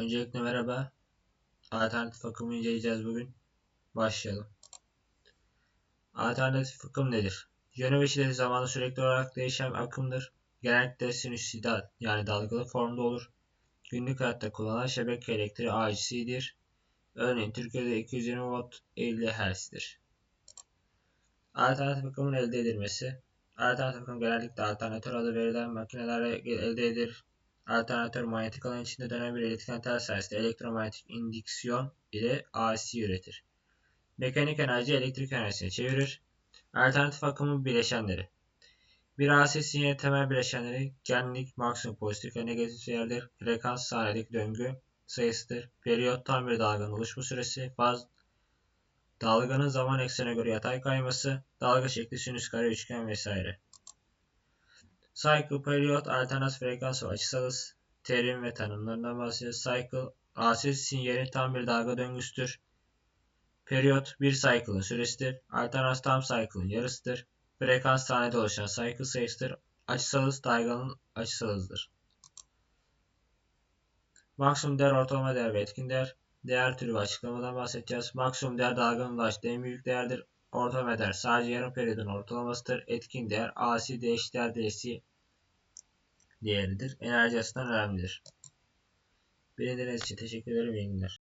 Öncelikle merhaba. Alternatif akımı inceleyeceğiz bugün. Başlayalım. Alternatif akım nedir? Yönü ve şiddeti zamanla sürekli olarak değişen akımdır. Genellikle sinüsidal yani dalgalı formda olur. Günlük hayatta kullanılan şebeke elektriği AC'dir. Örneğin Türkiye'de 220 Watt 50 Hz'dir. Alternatif akımın elde edilmesi. Alternatif akım genellikle alternatör adı verilen makinelerle elde edilir. Alternatör manyetik alan içinde dönen bir iletken tel sayesinde elektromanyetik indüksiyon ile AC üretir. Mekanik enerji elektrik enerjisine çevirir. Alternatif akımın bileşenleri. Bir AC sinyali temel bileşenleri genlik, maksimum pozitif ve negatif değerdir. Frekans saniyedeki döngü sayısıdır. Periyot tam bir dalganın oluşma süresi. Faz dalganın zaman eksenine göre yatay kayması. Dalga şekli sinüs kare üçgen vesaire. Cycle, periyot, alternatif frekans ve açısal terim ve tanımlarından bahsediyoruz. Cycle, AC sinyalin tam bir dalga döngüsüdür. Periyot, bir cycle'ın süresidir. Alternatif tam cycle'ın yarısıdır. Frekans saniyede oluşan cycle sayısıdır. Açısal hız, dalganın açısal hızıdır. Maksimum değer, ortalama değer ve etkin değer. Değer türü ve açıklamadan bahsedeceğiz. Maksimum değer dalganın ulaştığı en büyük değerdir. Ortalama değer sadece yarım periyodun ortalamasıdır. Etkin değer AC değiş değer DC değeridir. Enerji açısından önemlidir. Beni dinlediğiniz için teşekkür ederim. İyi günler.